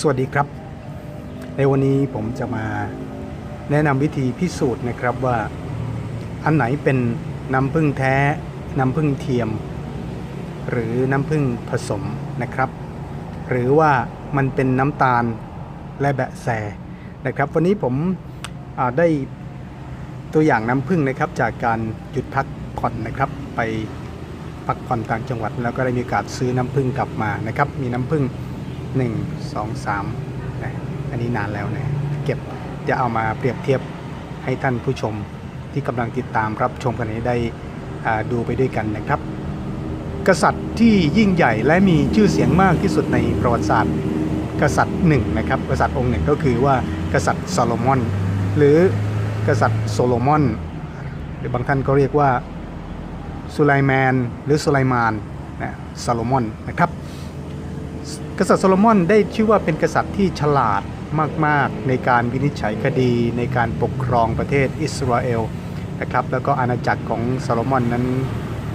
สวัสดีครับ ในวันนี้ผมจะมาแนะนำวิธีพิสูจน์นะครับว่า อันไหนเป็นน้ำผึ้งแท้น้ำผึ้งเทียม หรือน้ำผึ้งผสมนะครับ หรือว่ามันเป็นน้ำตาลและแบะแสนะครับ วันนี้ผมได้ตัวอย่างน้ำผึ้งนะครับ จากการหยุดพักผ่อนนะครับ ไปพักผ่อนต่างจังหวัด แล้วก็ได้มีโอกาสซื้อน้ำผึ้งกลับมานะครับ มีน้ำผึ้ง 1 2 3นะอันนี้นานแล้วนะเก็บจะเอามาเปรียบเทียบให้ท่านผู้ชมที่กำลังติดตามรับชมกันนี้ได้ดูไปด้วยกันนะครับ กษัตริย์ที่ยิ่งใหญ่และมีชื่อเสียงมากที่สุดในประวัติศาสตร์ กษัตริย์หนึ่งนะครับ กษัตริย์องค์หนึ่งก็คือว่ากษัตริย์ซาโลมอน หรือกษัตริย์โซโลมอน หรือบางท่านก็เรียกว่าสุไลแมนหรือสุไลมานนะซาโลมอนนะครับ กษัตริย์โซโลมอนได้ชื่อว่าเป็นกษัตริย์ที่ฉลาดมาก ๆ ในการวินิจฉัยคดีในการปกครองประเทศอิสราเอลนะครับแล้วก็อาณาจักรของโซโลมอนนั้น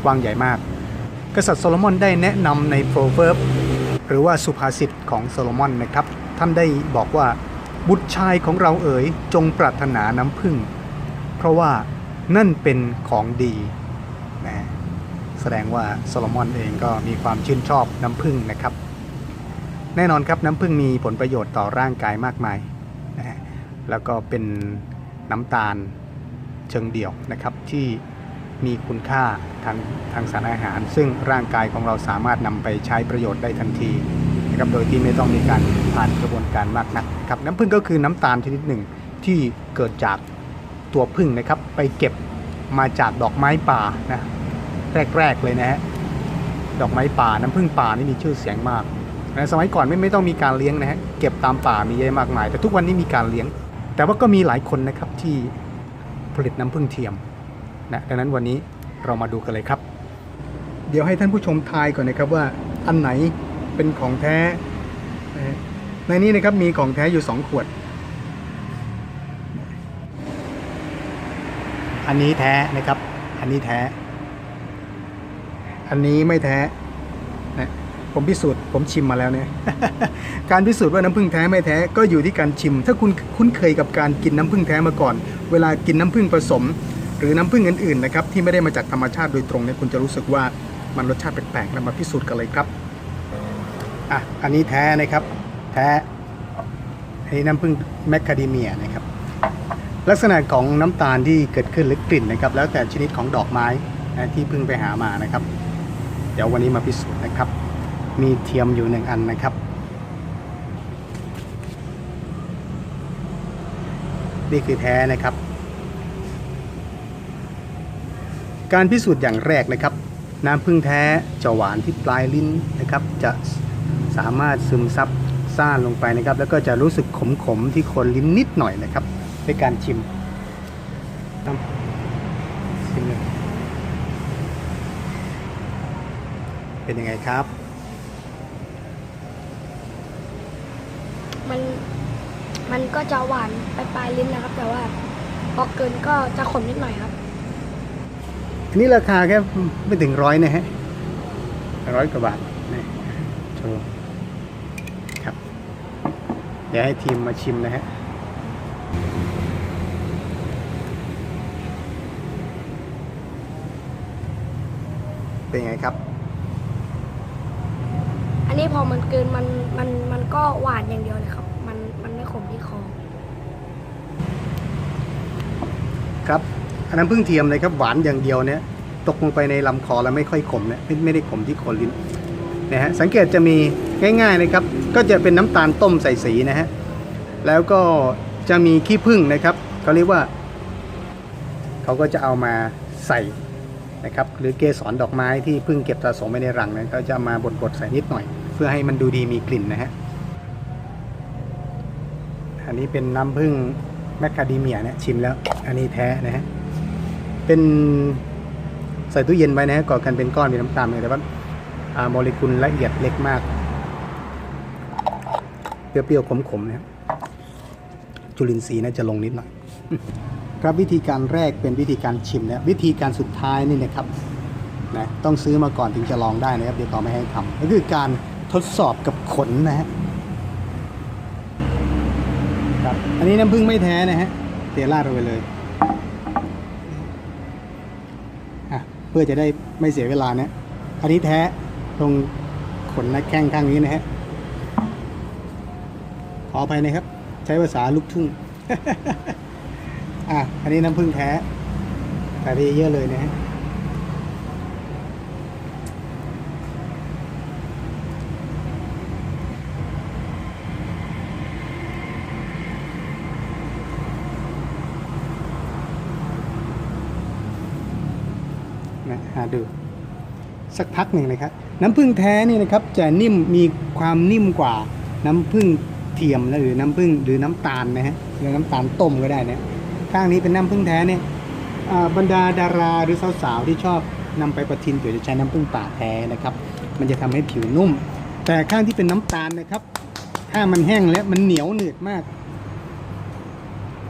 กว้างใหญ่มาก กษัตริย์โซโลมอนได้แนะนำในโปรเวิร์บหรือว่าสุภาษิตของโซโลมอนนะครับ ท่านได้บอกว่าบุตรชายของเราเอ๋ยจงปรารถนาน้ำพึ่ง เพราะว่านั่นเป็นของดีนะแสดงว่าโซโลมอนเองก็มีความชื่นชอบน้ำพึ่งนะครับ แน่นอนครับน้ำผึ้งมีผลประโยชน์ต่อร่างกายมากมายนะฮะแล้วก็เป็นน้ำตาลเชิงเดี่ยวนะครับที่มีคุณค่าทางทางสารอาหาร ซึ่งร่างกายของเราสามารถนำไปใช้ประโยชน์ได้ทันทีนะครับโดยที่ไม่ต้องมีการผ่านกระบวนการมากนักครับน้ำผึ้งก็คือน้ำตาลชนิดหนึ่งที่เกิดจากตัวผึ้งนะครับ ไปเก็บมาจากดอกไม้ป่านะแรกๆเลยนะฮะดอกไม้ป่าน้ำผึ้งป่านี่มีชื่อเสียงมาก สมัยก่อนไม่ไม่ต้องมีการเลี้ยงนะฮะเก็บตามป่ามีเยอะมากมาย แต่ทุกวันนี้มีการเลี้ยง แต่ว่าก็มีหลายคนนะครับที่ผลิตน้ำผึ้งเทียมนะดังนั้นวันนี้เรามาดูกันเลยครับ เดี๋ยวให้ท่านผู้ชมทายก่อนนะครับว่าอันไหนเป็นของแท้นะในนี้นะครับมีของแท้อยู่ 2 ขวด อันนี้แท้นะครับ อันนี้แท้ อันนี้ไม่แท้นะ ผมพิสูจน์ผมชิมมาแล้วเนี่ย การพิสูจน์ว่าน้ำผึ้งแท้ไม่แท้ก็อยู่ที่การชิม ถ้าคุณคุ้นเคยกับการกินน้ำผึ้งแท้มาก่อน เวลากินน้ำผึ้งผสม หรือน้ำผึ้งอื่นๆนะครับที่ไม่ได้มาจากธรรมชาติโดยตรงเนี่ยคุณจะรู้สึกว่ามันรสชาติแปลกๆเรามาพิสูจน์กันเลยครับอะอันนี้แท้นะครับ แท้อันนี้น้ำผึ้งแมคคาเดเมียนะครับ ลักษณะของน้ำตาลที่เกิดขึ้นหรือกลิ่นนะครับ แล้วแต่ชนิดของดอกไม้ที่เพิ่งไปหามานะครับ เดี๋ยววันนี้มาพิสูจน์นะครับ มีเทียมอยู่หนึ่งอันนะครับ นี่คือแท้นะครับ การพิสูจน์อย่างแรกนะครับ น้ำผึ้งแท้จะหวานที่ปลายลิ้นนะครับ จะสามารถซึมซับซ่านลงไปนะครับ แล้วก็จะรู้สึกขมๆที่คนลิ้นนิดหน่อยนะครับในการชิมชิมเลยเป็นยังไงครับ มัน มันก็จะหวานไปปลายลิ้นนะครับ แต่ว่าพอเกินก็จะขมนิดหน่อยครับอันนี้ราคาแค่ไม่ถึงร้อยนะฮะร้อยกว่าบาทนี่โชว์ครับ เดี๋ยวให้ทีมมาชิมนะฮะเป็นไงครับ อันนี้พอมันเกินมันมันมันก็หวานอย่างเดียวเลยครับ มันมันไม่ขมที่คอครับอันนั้นเพิ่งเทียมเลยครับหวานอย่างเดียวเนี่ยตกลงไปในลำคอแล้วไม่ค่อยขมเนี่ยไม่ไม่ได้ขมที่โคนลิ้นนะฮะสังเกตจะมีง่ายๆนะครับ ก็จะเป็นน้ำตาลต้มใส่สีนะฮะแล้วก็จะมีขี้ผึ้งนะครับเขาเรียกว่าเขาก็จะเอามาใส่นะครับ หรือเกสรดอกไม้ที่พึ่งเก็บสะสมไว้ในรังนะเขาจะมาบดๆใส่นิดหน่อย เพื่อให้มันดูดีมีกลิ่นนะฮะ อันนี้เป็นน้ำผึ้งแมคคาเดเมียเนี่ยชิมแล้ว อันนี้แท้นะฮะ เป็นใส่ตู้เย็นไว้นะฮะก่อกันเป็นก้อนเป็นน้ำตาลเลยแต่ว่าอ่าโมเลกุลละเอียดเล็กมาก เปรี้ยวๆขมๆนะครับจุลินทรีย์น่าจะลงนิดหน่อย ครับวิธีการแรกเป็นวิธีการชิมนะวิธีการสุดท้ายนี่นะครับนะต้องซื้อมาก่อนถึงจะลองได้นะครับเดี๋ยวเขาไม่ให้ทำก็คือการทดสอบกับขนนะฮะ ครับ อันนี้น้ำผึ้งไม่แท้นะฮะเทราดลงไปเลยอะเพื่อจะได้ไม่เสียเวลานะอันนี้แท้ตรงขนและแข้งข้างนี้นะฮะขออภัยนะครับ ใช้ภาษาลูกทุ่งอะอันนี้น้ำผึ้งแท้ใส่ไปเยอะเลยนะฮะ หาดูสักพักหนึ่งนะครับ น้ำผึ้งแท้นี่นะครับจะนิ่มมีความนิ่มกว่าน้ำผึ้งเทียมหรือน้ำผึ้งหรือน้ำตาลนะฮะหรือน้ำตาลต้มก็ได้นะข้างนี้เป็นน้ำผึ้งแท้เนี่ยบรรดาดาราหรือสาวๆที่ชอบนำไปประทินผิวจะใช้น้ำผึ้งป่าแท้นะครับ มันจะทำให้ผิวนุ่ม แต่ข้างที่เป็นน้ำตาลนะครับ ถ้ามันแห้งแล้วมันเหนียวหนืดมาก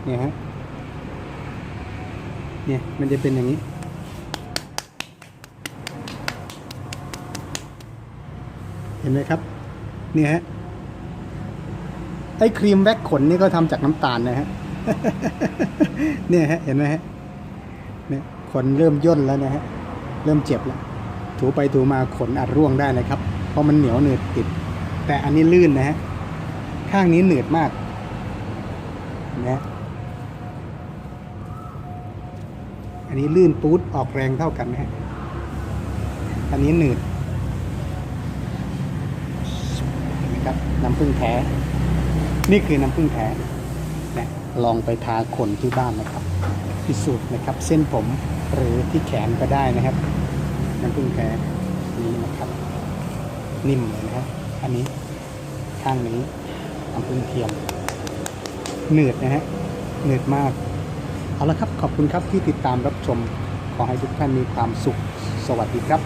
เนี่ยฮะเนี่ยมันจะเป็นอย่างนี้ เห็นไหมครับ เนี่ยฮะ ไอ้ครีมแว็กขนนี่ก็ทำจากน้ำตาลนะฮะ เนี่ยฮะ เห็นไหมฮะ เนี่ยขนเริ่มย่นแล้วนะฮะ เริ่มเจ็บแล้ว ถูไปถูมาขนอาจร่วงได้นะครับ เพราะมันเหนียวเหนืดติด แต่อันนี้ลื่นนะฮะ ข้างนี้เหนืดมาก นะฮะอันนี้ลื่นปูดออกแรงเท่ากันนะฮะ อันนี้หนืด เห็ น้ำผึ้งแท้ นี่คือน้ำผึ้งแท้นะลองไปทาขนที่บ้านนะครับ พิสูจน์นะครับ เส้นผมหรือที่แขนก็ได้นะครับ น้ำผึ้งแท้นี้นะครับ นิ่มเลยนะครับ อันนี้ข้างนี้น้ำผึ้งเทียมหนืดนะฮะเหนืดมาก เอาละครับขอบคุณครับที่ติดตามรับชมขอให้ทุกท่านมีความสุข สวัสดีครับ